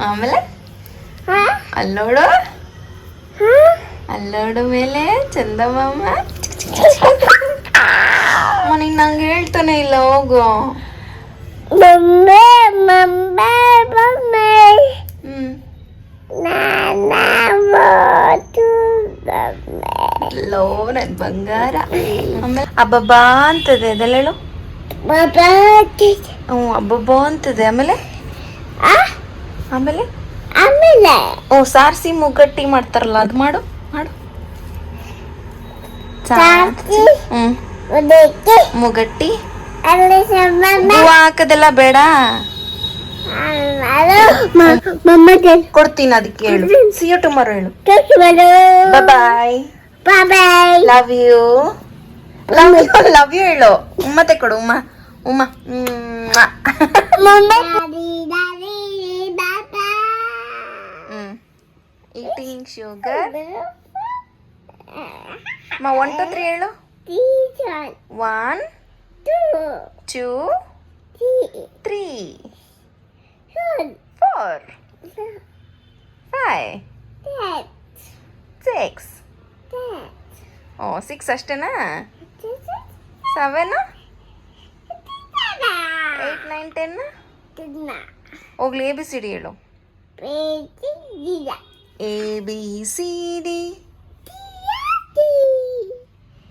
ಆಮೇಲೆ ಅಲ್ಲೋಡು ಅಲ್ಲೋಡು ಮೇಲೆ ಚಂದಮಾಮ ನಿಂಗೆ ನಂಗೆ ಹೇಳ್ತಾನೆ ಇಲ್ಲ ಹೋಗು ಮಮ್ಮಿ ಮಮ್ಮಿ ಮಮ್ಮಿ ಹ್ಮ್ ನಾನು ಲೋ ನನ್ ಬಂಗಾರ ಆಮೇಲೆ ಅಬ್ಬಬ್ಬಾ ಅಂತದೆ ಅದೆಲ್ಲ ಹೇಳು ಬಾಬಾ ಹ್ಞೂ ಅಬ್ಬಬ್ಬಾ ಅಂತದೆ ಆಮೇಲೆ ಆಮೇಲೆ? ಆಮೇಲೆ. ಓ ಸಾರ್ಸಿ ಮುಗ್ಗಟ್ಟಿ ಮಾಡ್ತಾರಲ್ಲ ಅದು ಮಾಡು ಮಾಡು. ಸಾರ್ಸಿ. ಹ್ಮ್. ಮುಗ್ಗಟ್ಟಿ. ಸಮ್ಮ ಹೂವು ಹಾಕೋದೆಲ್ಲ ಬೇಡ. ಕೊಡ್ತೀನಿ ಅದಕ್ಕೆ ಹೇಳು. ಸಿ ಯು ಟುಮಾರೋ ಹೇಳು. Bye bye love you love you love you ಹೇಳು. ಮತ್ತೆ ಕೊಡು ಉಮ್ಮ ಉಮ್ಮ ಈಟಿಂಗ್ ಶುಗರ್ ಮಾ ಒನ್ ಟು ತ್ರೀ ಹೇಳು. One two three four five six ಓ ಸಿಕ್ಸ್ ಅಷ್ಟೇನಾ? ಸೆವೆನ್ ಏಯ್ಟ್ ನೈನ್ ಟೆನ್ ಹೋಗ್ಲಿ ಎ ಬಿ ಸಿ ಡಿ ಹೇಳು. ಪ್ರೀತಿ ಗಿಡ A B C D T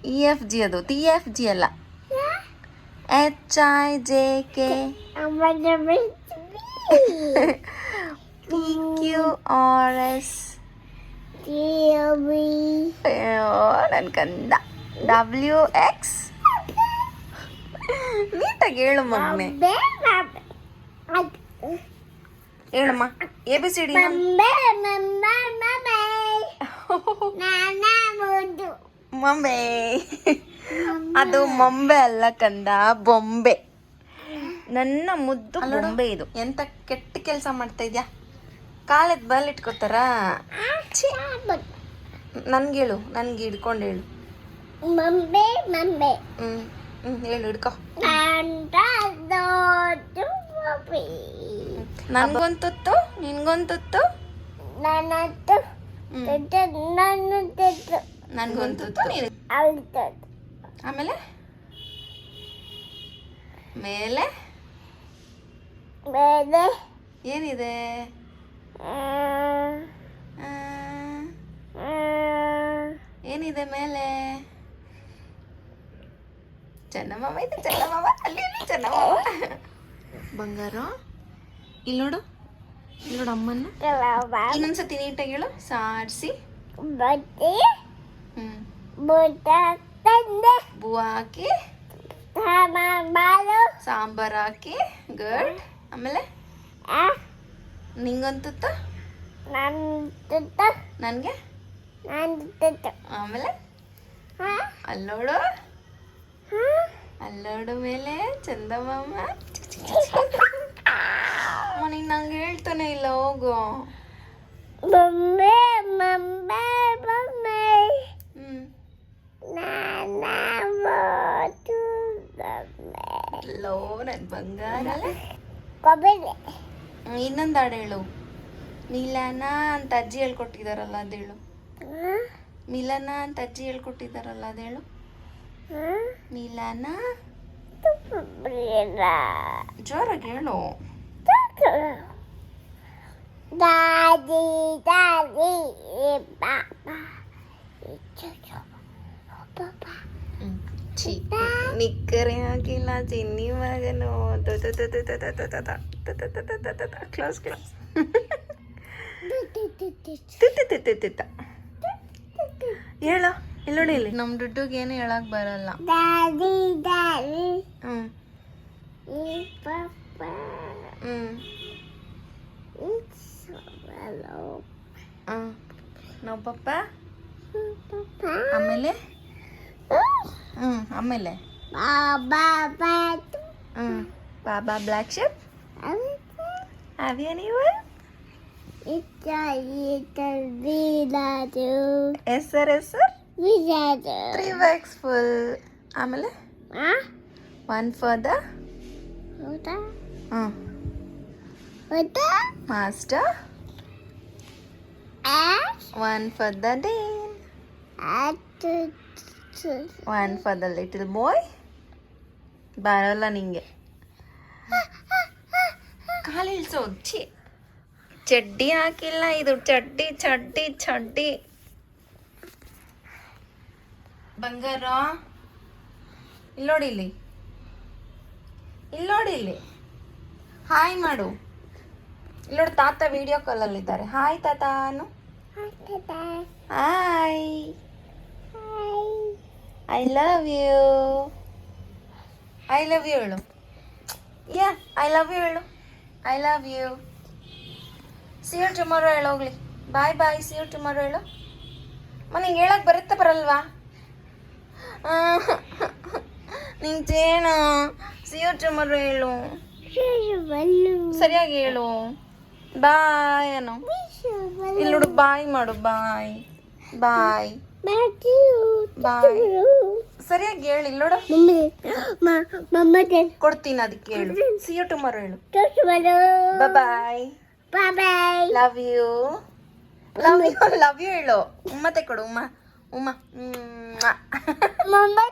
E F G ಅದು. ಟಿ ಎಫ್ ಜಿ ಅಲ್ಲ. H I J K ಅಮ್ಮನ P Q R S T V ನನ್ನ ಕಂದ. ಡಬ್ಲ್ಯೂ ಎಕ್ಸ್ ನೀಟಾಗಿ ಹೇಳು ಮಗನೆ ಹೇಳಮ್ಮ. ಎ ಬಿ ಸಿ ಡಿ ಮೊಂಬೆ ಅದು ಮೊಂಬೆ ಅಲ್ಲ ಕಂದ ಬೊಂಬೆ. ನನ್ನ ಮುದ್ದು ಬೊಂಬೆ ಇದು. ಎಂತ ಕೆಟ್ಟ ಕೆಲಸ ಮಾಡ್ತಾ ಇದ್ಯಾ? ಕಾಲೆದ್ ಬಲ್ ಇಟ್ಕೋತಾರ? ನನ್ಗೆ ಹೇಳು ನನ್ಗೆ ಹಿಡ್ಕೊಂಡು ಹೇಳು. ಮಂಬೆ ಮಂಬೆ ಹ್ಮ್ ಹ್ಮ್ ಹೇಳು ಹಿಡ್ಕೊ. ನನ್ಗೊಂತುತ್ತು ನಿನ್ಗೊಂತುತ್ತು ನನ್ನದು ಹ್ಮ್ ನನ್ನದು ನನ್ಗೊಂತುತ್ತು ನೀನು ಆಮೇಲೆ? ಮೇಲೆ? ಮೇಲೆ? ಏನಿದೆ? ಏನಿದೆ ಮೇಲೆ? ಚೆನ್ನಮ್ಮ ಇದೆ ಚೆನ್ನಮ್ಮ ಅಲ್ಲಿ ಅಲ್ಲಿ ಚೆನ್ನಮ್ಮ ಬಂಗಾರ. ಇಲ್ಲಿ ನೋಡು ಇಲ್ಲಿ ನೋಡು ಅಮ್ಮನ್ನ. ಕೆಲವ ಇನ್ನೊಂದ್ಸತಿ ನೀಟಾಗಿ ಹೇಳು ಸಾರಿಸಿ. ಬೂವ ಹಾಕಿ. ಸಾಂಬಾರು. ಹಾಕಿ ಗಡ್. ಆಮೇಲೆ? ನಿಂಗಂತುತ್ತ? ನನಗೆ? ಆಮೇಲೆ? ಅಲ್ಲೋಡು ಅಲ್ಲೋಡು ಮೇಲೆ ಚಂದಮಾಮ. ನಿಂಗೆ ನಂಗೆ ಹೇಳ್ತಾನೆ ಇಲ್ಲ ಹೋಗು. ಬೊಂಬೆ ಬೊಂಬೆ ಬೊಂಬೆ ಲೋ ನನ್ನ ಬಂಗಾರ. ಇನ್ನೊಂದು ಹಾಡು ಹೇಳು. ಮಿಲನ ಅಂತ ಅಜ್ಜಿ ಹೇಳ್ಕೊಟ್ಟಿದಾರಲ್ಲ ಅದೇಳು ಹೇಳು. ಮಿಲನ ಅಂತ ಅಜ್ಜಿ ಹೇಳ್ಕೊಟ್ಟಿದಾರಲ್ಲ ಅದೇಳು ಹೇಳು. ಮಿಲನ. ಜೋರಾಗಿ ಹೇಳು ದಾದಿ ದಾದಿ ಬಾಬಾ ಪಾಪಾ ಹ್ಮ್. ಛೀ ನಿಕ್ಕರೆ ಹಾಕಿಲ್ಲ ಚಿನ್ನಿ ಮಗನು ಕ್ಲಾಸ್ ಕ್ಲಾಸ್ ಹೇಳ. ಇಲ್ಲೋಡಿ ಇಲ್ಲಿ. ನಮ್ಮ ದುಡ್ಡುಗೆ ಏನು ಹೇಳಕ್ ಬರಲ್ಲ. ದಾದಿ ದಾದಿ. ಹ್ಮ್. ಈ ಪಾಪಾ ಹ್ಮ್. It's hello. ಹ್ಮ್ ನಾವು ಪಪ್ಪ. ಆಮೇಲೆ? ಹ್ಮ್. ಆಮೇಲೆ. Baba batu. Hmm. Baa baa black sheep? Have you ನೀವು It's a little village. Yes sir yes sir three bags full ಆಮೇಲೆ? Huh? One for the What master Ash. One for the dame At. One for the little boy ಬರೋಲ್ಲ ನಿಂಗೆ. ಕಾಲಿಳ್ಸೋ ಛಿ. ಚಡ್ಡಿ ಹಾಕಿಲ್ಲ ಇದು. ಚಡ್ಡಿ ಚಡ್ಡಿ ಚಡ್ಡಿ. ಬಂಗಾರ? ಇಲ್ಲೋಡಿ ಇಲ್ಲಿ. ಇಲ್ಲೋಡಿ ಇಲ್ಲಿ. ಹಾಯ್ ಮಾಡು. ಇಲ್ಲೋಡಿ ತಾತ ವಿಡಿಯೋ ಕಾಲಲ್ಲಿದ್ದಾರೆ hi ತಾತಾನು. Hi I love you I love you ಹೇಳು. ಯಾ ಐ ಲವ್ ಯು ಹೇಳು. I love you see you tomorrow ಹೇಳು ಹೋಗ್ಲಿ. Bye bye see you tomorrow ಹೇಳು. ಮನೆಗೆ ಹೇಳಕ್ ಬರುತ್ತೆ ಬರಲ್ವಾ? ನಿಂಗೆ ಜೇನು ಸಿ ಯು ಟುಮಾರೋ ಹೇಳು. ಸರಿಯಾಗಿ ಹೇಳು. ಬಾಯ್ ಅನು. ಇಲ್ಲಿ ನೋಡು ಬಾಯ್ ಮಾಡು ಬಾಯ್. ಬಾಯ್ ಬಾಯ್ ಸರಿಯಾಗಿ ಹೇಳು ನೋಡು. ಕೊಡ್ತೀನಿ ಅದಕ್ಕೆ ಹೇಳು. ಸಿ ಯು ಟುಮಾರೋ ಹೇಳು. Bye. Bye. Love you love you love you ಹೇಳು. ಮತ್ತೆ ಕೊಡು ಉಮ್ಮ. Uma. Mamma